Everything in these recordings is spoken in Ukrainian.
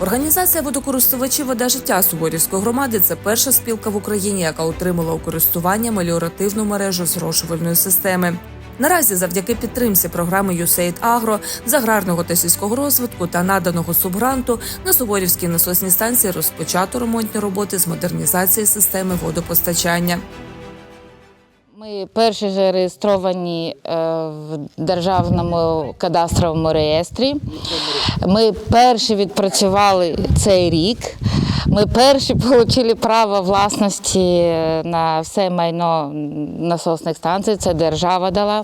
Організація водокористувачів вода життя Суворівської громади це перша спілка в Україні, яка отримала у користування меліоративну мережу зрошувальної системи. Наразі, завдяки підтримці програми USAID Agro з аграрного та сільського розвитку та наданого субгранту на Суворівській насосній станції розпочато ремонтні роботи з модернізації системи водопостачання. Ми перші зареєстровані е, в державному кадастровому реєстрі. Ми перші відпрацювали цей рік. Ми перші отримали право власності на все майно насосних станцій. Це держава дала.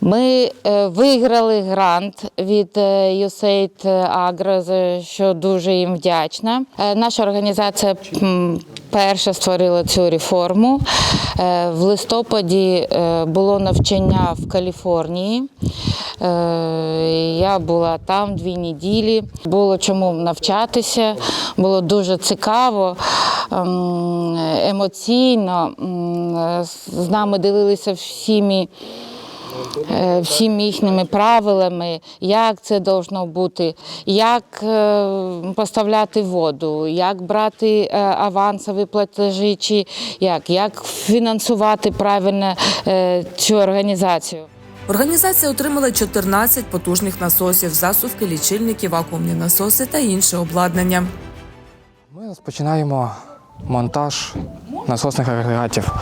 Ми е, виграли грант від е, USAID Agro, що дуже їм вдячна. Е, Наша організація перша створила цю реформу. Е, В листопаді е, було навчання в Каліфорнії. Е, Я була там дві неділі. Було чому навчатися, було дуже цікаво, ем, емоційно. З нами ділилися всіми е, всіми їхніми правилами, як це должно бути, як е, поставляти воду, як брати авансові платежі, чи як, як фінансувати правильно цю організацію. Організація отримала 14 потужних насосів, засувки, лічильники, вакуумні насоси та інше обладнання. Ми розпочинаємо монтаж насосних агрегатів.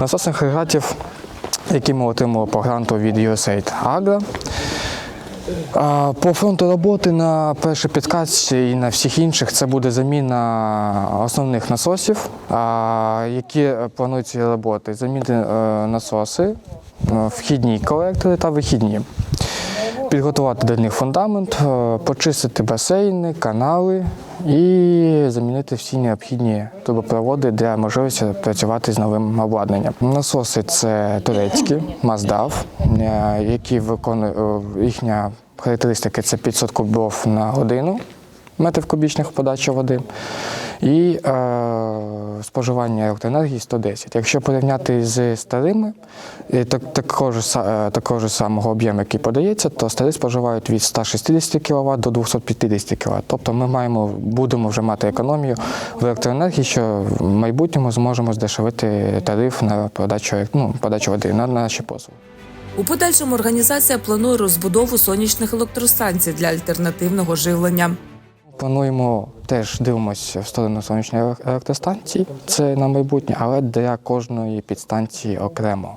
Насосних агрегатів, які ми отримали по гранту від USAID Agro. По фронту роботи на першій підкатці і на всіх інших це буде заміна основних насосів, які планують ці роботи. Замінити е, насоси, вхідні колектори та вихідні. Підготувати до них фундамент, е, почистити басейни, канали і замінити всі необхідні трубопроводи для можливості працювати з новим обладнанням. Насоси це турецькі, Маздав, е, які виконують е, їхня характеристика це 500 кубів на годину метрів кубічних подачі води. І е, споживання електроенергії 110. Якщо порівняти з старими, так, такого, ж, са- е, такого ж самого об'єму, який подається, то старі споживають від 160 кВт до 250 кВт. Тобто ми маємо, будемо вже мати економію в електроенергії, що в майбутньому зможемо здешевити тариф на подачу, ну, подачу води на наші послуги. У подальшому організація планує розбудову сонячних електростанцій для альтернативного живлення. Плануємо теж дивимося в сторону сонячної електростанції. Це на майбутнє, але для кожної підстанції окремо.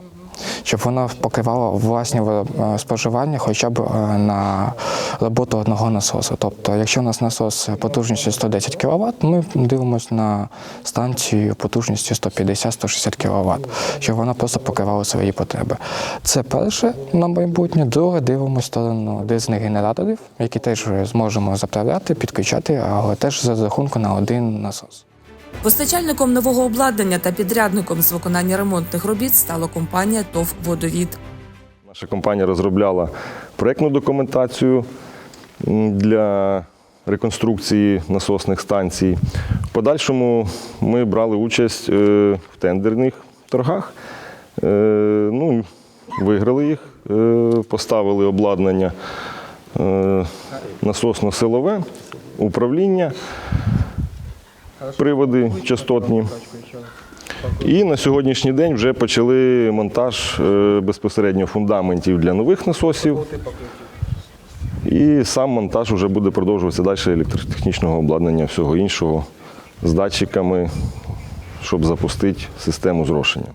Щоб вона покривала власні е, споживання хоча б е, на роботу одного насосу. Тобто, якщо у нас насос потужністю 110 кВт, ми дивимося на станцію потужністю 150-160 кВт, щоб вона просто покривала свої потреби. Це перше на майбутнє. Друге, дивимося сторону дизельних генераторів, які теж зможемо заправляти, підключати, але теж за рахунку на один насос. Постачальником нового обладнання та підрядником з виконання ремонтних робіт стала компанія ТОВ Водовід. Наша компанія розробляла проєктну документацію для реконструкції насосних станцій. В подальшому ми брали участь е, в тендерних торгах. Е, Ну, виграли їх, е, поставили обладнання насосно-силове, управління, приводи частотні. І на сьогоднішній день вже почали монтаж е, безпосередньо фундаментів для нових насосів. І сам монтаж вже буде продовжуватися далі електротехнічного обладнання, всього іншого з датчиками, щоб запустити систему зрошення.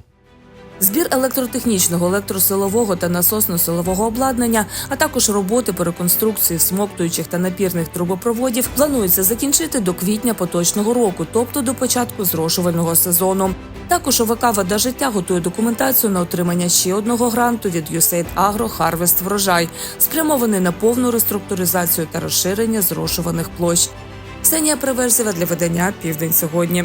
Збір електротехнічного, електросилового та насосно-силового обладнання, а також роботи по реконструкції всмоктуючих та напірних трубопроводів планується закінчити до квітня поточного року, тобто до початку зрошувального сезону. Також ОВК «Вода життя» готує документацію на отримання ще одного гранту від USAID Agro Harvest Врожай, спрямований на повну реструктуризацію та розширення зрошуваних площ. Ксенія Приверзєва для видання Південь сьогодні.